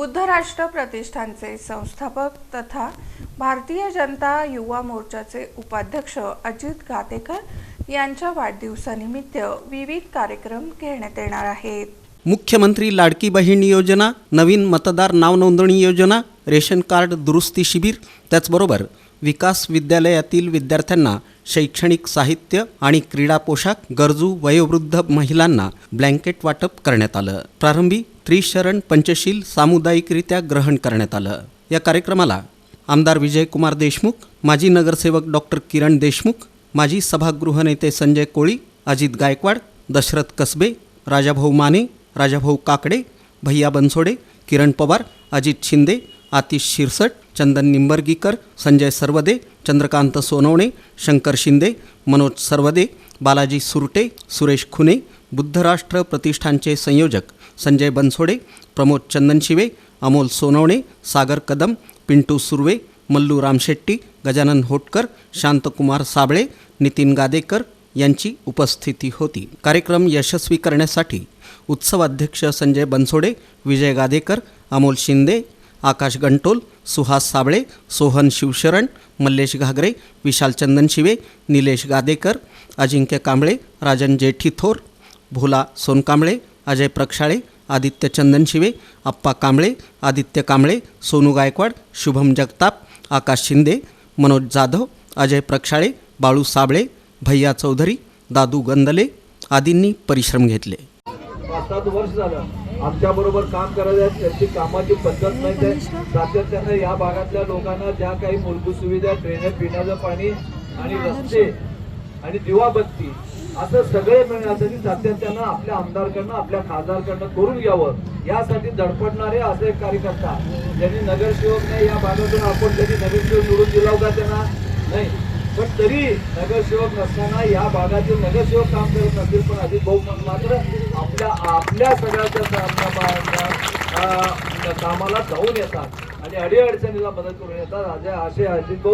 बुद्ध राष्ट्र प्रतिष्ठानचे संस्थापक तथा भारतीय जनता युवा मोर्चाचे उपाध्यक्ष अजित गातेकर यांच्या वाढदिवसानिमित्त विविध कार्यक्रम घेण्यात येणार आहेत. मुख्यमंत्री लाडकी बहीण योजना नवीन मतदार नाव नोंदणी योजना रेशन कार्ड दुरुस्ती शिबिर त्याचबरोबर विकास विद्यालयातील विद्यार्थ्यांना शैक्षणिक साहित्य आणि क्रीडा पोशाख गरजू वयोवृद्ध महिलांना ब्लँकेट वाटप करण्यात आलं. प्रारंभी त्रिशरण पंचशील सामुदायिकरित्या ग्रहण करण्यात आलं. या कार्यक्रमाला आमदार विजयकुमार देशमुख माजी नगरसेवक डॉक्टर किरण देशमुख माजी सभागृह नेते संजय कोळी अजित गायकवाड दशरथ कसबे राजाभाऊ माने राजाभाऊ काकडे भैया बनसोडे किरण पवार अजित शिंदे आतिश शिरसट चंदन निंबर्गीकर संजय सरवदे चंद्रकांत सोनवणे शंकर शिंदे मनोज सरवदे बालाजी सुरटे सुरेश खुने बुद्धराष्ट्र प्रतिष्ठानचे संयोजक संजय बनसोडे प्रमोद चंदनशिवे अमोल सोनवणे सागर कदम पिंटू सुर्वे मल्लू रामशेट्टी गजानन होटकर शांतकुमार साबळे नितीन गादेकर यांची उपस्थिती होती. कार्यक्रम यशस्वी करण्यासाठी उत्सवाध्यक्ष संजय बनसोडे विजय गादेकर अमोल शिंदे आकाश गंटोल सुहास साबळे सोहन शिवशरण मल्लेश घागरे विशाल चंदन शिवे निलेश गादेकर अजिंक्य कांबळे राजन जेठी थोर भोला सोनकांबळे अजय प्रक्षाळे आदित्य चंदनशिवे अप्पा कांबळे आदित्य कांबळे सोनू गायकवाड शुभम जगताप आकाश शिंदे मनोज जाधव अजय प्रक्षाळे बाळू साबळे भैया चौधरी दादू गंदले आदींनी परिश्रम घेतले. पाच सात वर्ष झालं आमच्या बरोबर काम करायला त्यांची कामाची पद्धत माहिती आहे. सातत्यानं या भागातल्या लोकांना ज्या काही मूलभूत सुविधा ड्रेनेज पिण्याचं पाणी आणि रस्ते आणि दिवाबत्ती असं सगळे मिळण्यासाठी सातत्यानं आपल्या आमदारकडनं आपल्या खासदारकडनं करून घ्यावं. यासाठी धडपडणारे असे एक कार्यकर्ता ज्यांनी नगरसेवक नाही या भागातून आपण कधी नगरसेवक निवडून दिला होता त्यांना? नाही. पण तरी नगरसेवक नसताना या भागातील नगरसेवक काम करत नसतील पण अधिक बहुमत मात्र आपल्या आपल्या सगळ्याच्या कामाला जाऊन येतात आणि अडीअडचणीला मदत करून येतात. असे अधिक